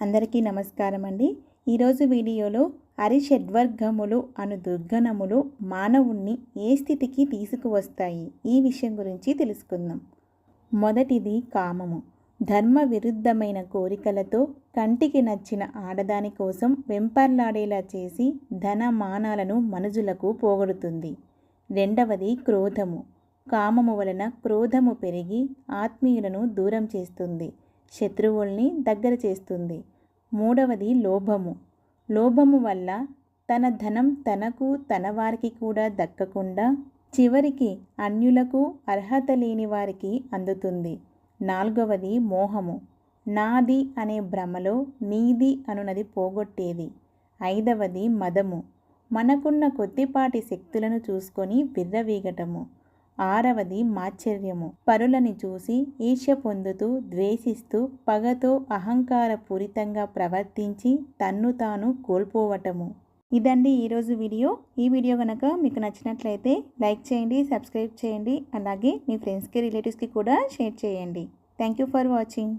అందరికీ నమస్కారం అండి ఈరోజు వీడియోలో అరిషడ్వర్గములు అను దుర్గణములు మానవుణ్ణి ఏ స్థితికి తీసుకువస్తాయి? ఈ విషయం గురించి తెలుసుకుందాం. మొదటిది కామము. ధర్మ విరుద్ధమైన కోరికలతో కంటికి నచ్చిన ఆడదాని కోసం వెంపర్లాడేలా చేసి ధన మానాలను మనుజులకు పోగొడుతుంది. రెండవది క్రోధము. కామము వలన క్రోధము పెరిగి ఆత్మీయులను దూరం చేస్తుంది. శత్రువుల్ని దగ్గర చేస్తుంది. మూడవది లోభము. లోభము వల్ల తన ధనం తనకు తన వారికి కూడా దక్కకుండా చివరికి అన్యులకు అర్హత లేని వారికి అందుతుంది. నాలుగవది మోహము. నాది అనే భ్రమలో నీది అనునది పోగొట్టేది. ఐదవది మదము. మనకున్న కొద్దిపాటి శక్తులను చూసుకొని విర్రవీగటము. ఆరవది మాశ్చర్యము పరులని చూసి ఈర్ష్య పొందుతూ ద్వేషిస్తూ పగతో అహంకారపూరితంగా ప్రవర్తించి తన్ను తాను కోల్పోవటము. ఇదండి ఈరోజు వీడియో. ఈ వీడియో కనుక మీకు నచ్చినట్లయితే లైక్ చేయండి సబ్స్క్రైబ్ చేయండి అలాగే మీ ఫ్రెండ్స్కి రిలేటివ్స్కి కూడా షేర్ చేయండి. Thank you for watching.